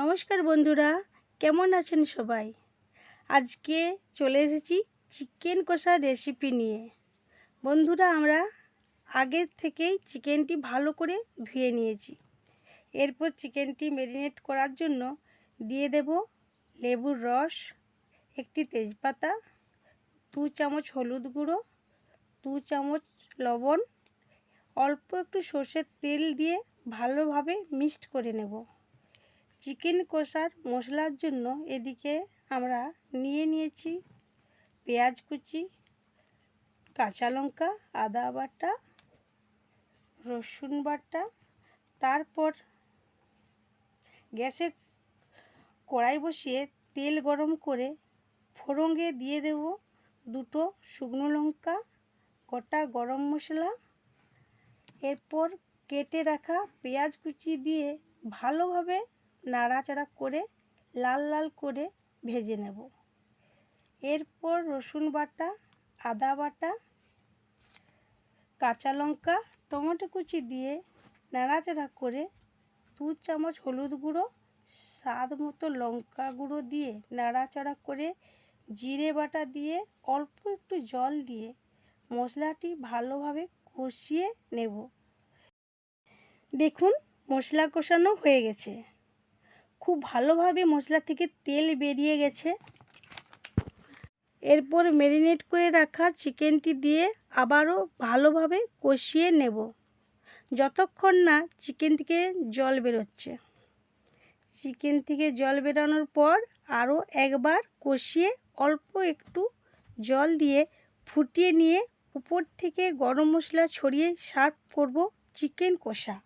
নমস্কার বন্ধুরা, কেমন আছেন সবাই? আজকে চলে এসেছি চিকেন কষার রেসিপি নিয়ে। বন্ধুরা, আমরা আগের থেকেই চিকেনটি ভালো করে ধুয়ে নিয়েছি। এরপর চিকেনটি ম্যারিনেট করার জন্য দিয়ে দেব লেবুর রস, একটি তেজপাতা, দু চামচ হলুদ গুঁড়ো, দু চামচ লবণ, অল্প একটু সর্ষের তেল দিয়ে ভালোভাবে মিক্সড করে নেব। চিকেন কষার মশলার জন্য এদিকে আমরা নিয়ে নিয়েছি পেঁয়াজ কুচি, কাঁচা লঙ্কা, আদা বাটা, রসুন বাটা, তারপর গ্যাসে কড়াই বসিয়ে তেল গরম করে ফোড়ঙ্গে দিয়ে দেব দুটো শুকনো লঙ্কা গোটা গরম মশলা, এরপর কেটে রাখা পেঁয়াজ কুচি দিয়ে ভালোভাবে নাড়াচাড়া করে লাল লাল করে ভেজে নেব। এরপর রসুন বাটা, আদা বাটা, কাঁচা লঙ্কা, টমেটো কুচি দিয়ে নাড়াচাড়া করে দু চামচ হলুদ গুঁড়ো, স্বাদ মতো লঙ্কা গুঁড়ো দিয়ে নাড়াচাড়া করে জিরে বাটা দিয়ে অল্প একটু জল দিয়ে মশলাটি ভালোভাবে কষিয়ে নেব। দেখুন, মশলা কষানো হয়ে গেছে। খুব ভালোভাবে মশলা থেকে তেল বেরিয়ে গেছে। এরপর ম্যারিনেট করে রাখা চিকেনটি দিয়ে আবারও ভালোভাবে কষিয়ে নেব, যতক্ষণ না চিকেন থেকে জল বেরোচ্ছে। চিকেন থেকে জল বেরানোর পর আরও একবার কষিয়ে অল্প একটু জল দিয়ে ফুটিয়ে নিয়ে উপর থেকে গরম মশলা ছড়িয়ে সার্ভ করব চিকেন কষা।